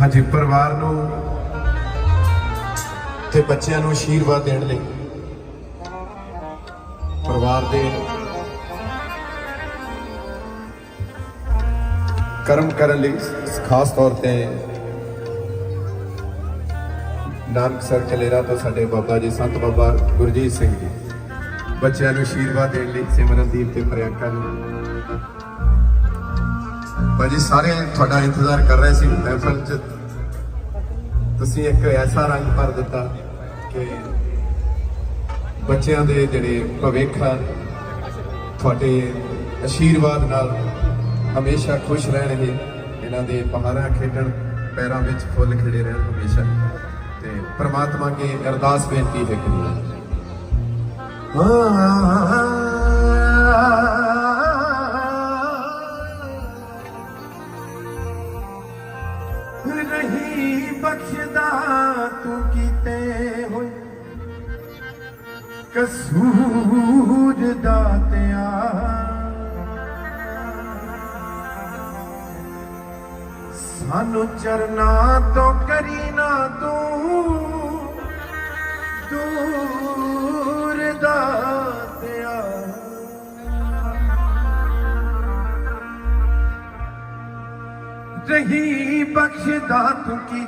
ਹਾਂਜੀ, ਪਰਿਵਾਰ ਨੂੰ ਤੇ ਬੱਚਿਆਂ ਨੂੰ ਆਸ਼ੀਰਵਾਦ ਦੇਣ ਲਈ ਪਰਿਵਾਰ ਦੇ ਕਰਮ ਕਰਨ ਲਈ ਖਾਸ ਤੌਰ ਤੇ ਨਾਨਕਸਰ ਕਲੇਰਾ ਤੋਂ ਸਾਡੇ ਬਾਬਾ ਜੀ, ਸੰਤ ਬਾਬਾ ਗੁਰਜੀਤ ਸਿੰਘ ਜੀ। ਬੱਚਿਆਂ ਨੂੰ ਆਸ਼ੀਰਵਾਦ ਦੇਣ ਲਈ ਸਿਮਰਨਦੀਪ ਤੇ ਪ੍ਰਿਯੰਕਾ ਨੂੰ ਭਾਜੀ, ਸਾਰੇ ਤੁਹਾਡਾ ਇੰਤਜ਼ਾਰ ਕਰ ਰਹੇ ਸੀ ਮਹਿਫਲ 'ਚ। ਤੁਸੀਂ ਇੱਕ ਐਸਾ ਰੰਗ ਭਰ ਦਿੱਤਾ ਕਿ ਬੱਚਿਆਂ ਦੇ ਜਿਹੜੇ ਭਵਿੱਖ ਆ, ਤੁਹਾਡੇ ਆਸ਼ੀਰਵਾਦ ਨਾਲ ਹਮੇਸ਼ਾ ਖੁਸ਼ ਰਹਿਣਗੇ ਇਹਨਾਂ ਦੇ ਪਹਾੜਾਂ ਖੇਡਣ, ਪੈਰਾਂ ਵਿੱਚ ਫੁੱਲ ਖਿੜੇ ਰਹਿਣ ਹਮੇਸ਼ਾ। ਤੇ ਪ੍ਰਮਾਤਮਾ ਅੱਗੇ ਅਰਦਾਸ ਬੇਨਤੀ ਹੈ ਕਿ ਨਹੀਂ ਬਖਸ਼ਦਾ ਤੂੰ ਕੀਤੇ ਹੋਏ ਕਸੂਰ ਦਾਤਿਆ ਸਾਨੂੰ ਚਰਨਾ ਤੋਂ ਕਰੀ ਰਹੀ ਬਖਸ਼ਦਾ ਤੂੰ ਕੀ